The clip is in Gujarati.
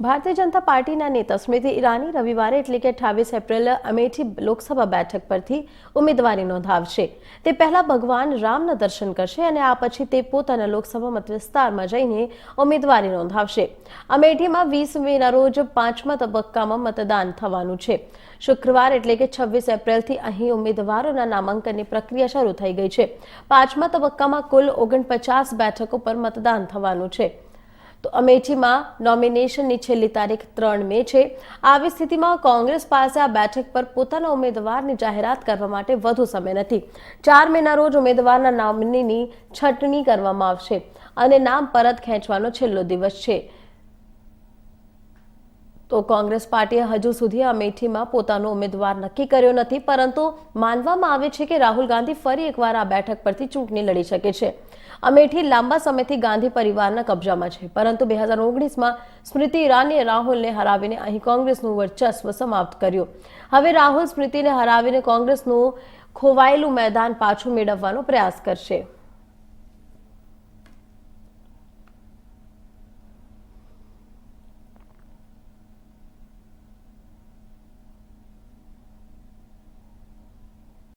ભારતીય જનતા પાર્ટીના નેતા સ્મૃતિ ઈરાની રવિવારે એટલે કે અઠ્ઠાવીસ એપ્રિલ અમેઠી લોકસભા બેઠક પરથી ઉમેદવારી નોંધાવશે. તે પહેલા ભગવાન રામના દર્શન કરશે અને આ પછી તે પોતાના લોકસભા મત વિસ્તારમાં જઈને ઉમેદવારી નોંધાવશે. અમેઠીમાં વીસ મેના રોજ પાંચમા તબક્કામાં મતદાન થવાનું છે. શુક્રવાર એટલે કે છવ્વીસ એપ્રિલથી અહીં ઉમેદવારોના નામાંકનની પ્રક્રિયા શરૂ થઈ ગઈ છે. પાંચમા તબક્કામાં કુલ ઓગણપચાસ બેઠકો પર મતદાન થવાનું છે. તો અમેઠીમાં નોમિનેશનની છેલ્લી તારીખ ત્રણ મે છે. આવી સ્થિતિમાં કોંગ્રેસ પાસે આ બેઠક પર પોતાના ઉમેદવારની જાહેરાત કરવા માટે વધુ સમય નથી. ચાર મેના રોજ ઉમેદવારના નોમિનીની છટણી કરવામાં આવશે અને નામ પરત ખેંચવાનો છેલ્લો દિવસ છે. તો કોંગ્રેસ પાર્ટીએ હજુ સુધી અમેઠીમાં પોતાનો ઉમેદવાર નક્કી કર્યો નથી, પરંતુ માનવામાં આવે છે કે રાહુલ ગાંધી ફરી એકવાર આ બેઠક પરથી ચૂંટણી લડી શકે છે. અમેઠી લાંબા સમયથી ગાંધી પરિવારના કબજામાં છે, પરંતુ બે હજાર ઓગણીસમાં સ્મૃતિ ઈરાનીએ રાહુલને હરાવીને અહીં કોંગ્રેસનું વર્ચસ્વ સમાપ્ત કર્યું. હવે રાહુલ સ્મૃતિને હરાવીને કોંગ્રેસનું ખોવાયેલું મેદાન પાછું મેળવવાનો પ્રયાસ કરશે.